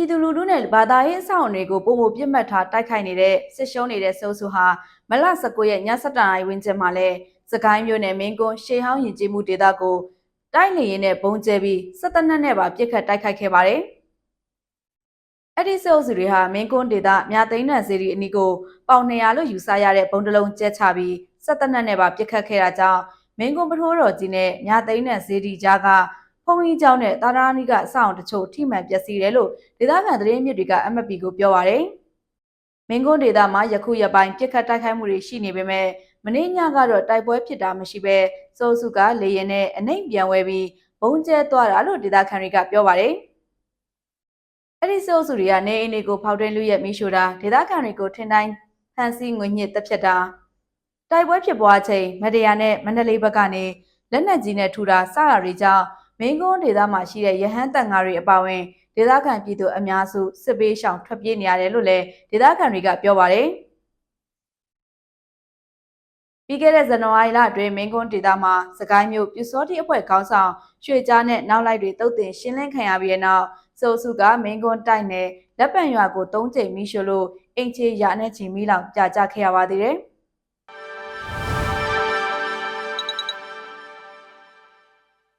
ပြည်သူလူထုနဲ့ဘာသာရေးအဆောက်အအုံတွေကိုပုံမပြစ်မှတ်ထားတိုက်ခိုက်နေတဲ့စစ်ရှုံးနေတဲ့ဆိုးဆူဟာမလ19ရက်ည7:00နာရီဝန်းကျင်မှာလဲစကိုင်းမြို့နယ်မင်းကွန်းရှေးဟောင်းယဉ်ကျေးမှုဒေသကိုတိုက်လေရင်နဲ့ပုံကျဲပြီးစစ်တပ်နက်နဲ့ပါပြစ်ခတ်တိုက်ခိုက်ခဲ့ပါတယ်။အဲ့ဒီဆိုးဆူတွေဟာမင်းကွန်းဒေသမြသိန်းနံစီရီအနီးကိုပေါင်200လို့ယူဆရတဲ့ဘုံတလုံးကျဲချပြီးစစ်တပ်နက်နဲ့ပါပြစ်ခတ်ခဲ့တာကြောင့်မင်းကွန်းပထိုးတော်ကြီးနဲ့မြသိန်းနံစီရီကြားက ဖုံကြီးကျောင်းနဲ့တာရာနီကအဆောင်တချို့ထိမှန်ပျက်စီးတယ်လို့ဒေသခံသတင်းမြစ်တွေက MPP ကိုပြောပါရယ်။မင်းကွန်းဒေသမှာယခုရပိုင်းပြစ်ခတ်တိုက်ခိုက်မှုတွေရှိနေပေမဲ့မနေ့ညကတော့တိုက်ပွဲဖြစ်တာမရှိပဲစိုးစုကလေရင်နဲ့အနှိမ်ပြန်ဝဲပြီးဘုံကျဲသွားတာလို့ဒေသခံတွေကပြောပါရယ်။အဲ့ဒီစိုးစုတွေကနေအိမ်တွေကိုဖောက်တွင်းလူရဲ့မိရှို့တာဒေသခံတွေကိုထင်တိုင်းဖန်ဆီးငွေညှစ်တပ်ဖြတ်တာတိုက်ပွဲဖြစ်ပွားချိန်မတရားနဲ့မန္တလေးဘက်ကနေလက်နက်ကြီးနဲ့ထူတာစတာတွေကြောင့် မင်းကုန်းဒေသမှာရှိတဲ့ရဟန်းတန်ဃာတွေအပါအဝင်ဒေသခံပြည်သူအများစုစစ်ပေးရှောင်ထွက်ပြေးနေရတယ်လို့လည်းဒေသခံတွေကပြောပါတယ်။ပြီးခဲ့တဲ့ဇန်နဝါရီလအတွင်းမင်းကွန်းဒေသမှာစကိုင်းမြို့ပြူစောတိအဖွဲ့ခေါင်းဆောင်ရွှေကြားနဲ့နောက်လိုက်တွေတုတ်တင်ရှင်းလင်းခံရပြီးတဲ့နောက်စိုးစုကမင်းကွန်းတိုက်နယ်လက်ပံရွာကို၃ချိန်မိရှို့လို့အင်ချေရာနဲ့ချီမီလောင်ကြာကြခဲ့ရပါသေးတယ်။